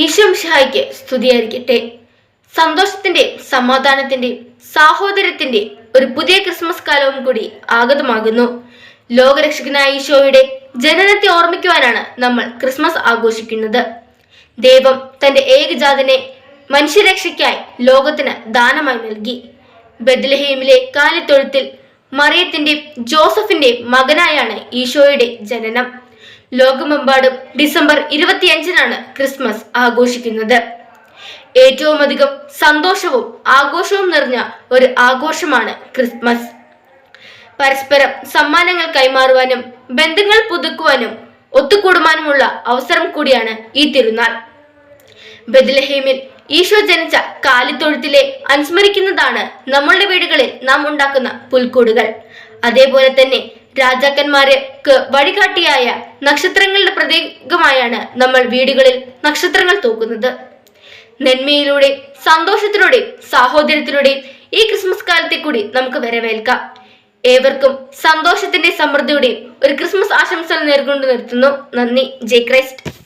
ഈശോം ഷായ്ക്ക് സ്തുതിയായിരിക്കട്ടെ. സന്തോഷത്തിന്റെ സമാധാനത്തിന്റെ സാഹോദര്യത്തിന്റെ ഒരു പുതിയ ക്രിസ്മസ് കാലവും കൂടി ആഗതമാകുന്നു. ലോകരക്ഷകനായ ഈശോയുടെ ജനനത്തെ ഓർമ്മിക്കുവാനാണ് നമ്മൾ ക്രിസ്മസ് ആഘോഷിക്കുന്നത്. ദൈവം തന്റെ ഏകജാതനെ മനുഷ്യരക്ഷയ്ക്കായി ലോകത്തിന് ദാനമായി നൽകി. ബദ്ലഹേമിലെ കാലിത്തൊഴുത്തിൽ മറിയത്തിന്റെയും ജോസഫിന്റെയും മകനായാണ് ഈശോയുടെ ജനനം. ലോകമെമ്പാടും ഡിസംബർ ഇരുപത്തിയഞ്ചിനാണ് ക്രിസ്മസ് ആഘോഷിക്കുന്നത്. ഏറ്റവും അധികം സന്തോഷവും ആഘോഷവും നിറഞ്ഞ ഒരു ആഘോഷമാണ് ക്രിസ്മസ്. പരസ്പരം സമ്മാനങ്ങൾ കൈമാറുവാനും ബന്ധങ്ങൾ പുതുക്കുവാനും ഒത്തുകൂടുവാനുമുള്ള അവസരം കൂടിയാണ് ഈ തിരുനാൾ. ബദലഹേമിൽ ഈശോ ജനിച്ച കാലിത്തൊഴുത്തിലെ അനുസ്മരിക്കുന്നതാണ് നമ്മളുടെ വീടുകളിൽ നാം ഉണ്ടാക്കുന്ന പുൽക്കൂടുകൾ. അതേപോലെ തന്നെ രാജാക്കന്മാർക്ക് വഴികാട്ടിയായ നക്ഷത്രങ്ങളുടെ പ്രതീകമായാണ് നമ്മൾ വീടുകളിൽ നക്ഷത്രങ്ങൾ തൂക്കുന്നത്. നന്മയിലൂടെ സന്തോഷത്തിലൂടെ സാഹോദര്യത്തിലൂടെയും ഈ ക്രിസ്മസ് കാലത്തെ കൂടി നമുക്ക് വരവേൽക്കാം. ഏവർക്കും സന്തോഷത്തിന്റെ സമൃദ്ധിയുടെയും ഒരു ക്രിസ്മസ് ആശംസകൾ നേർക്കൊണ്ട് നിർത്തുന്നു. നന്ദി. ജയ് ക്രൈസ്റ്റ്.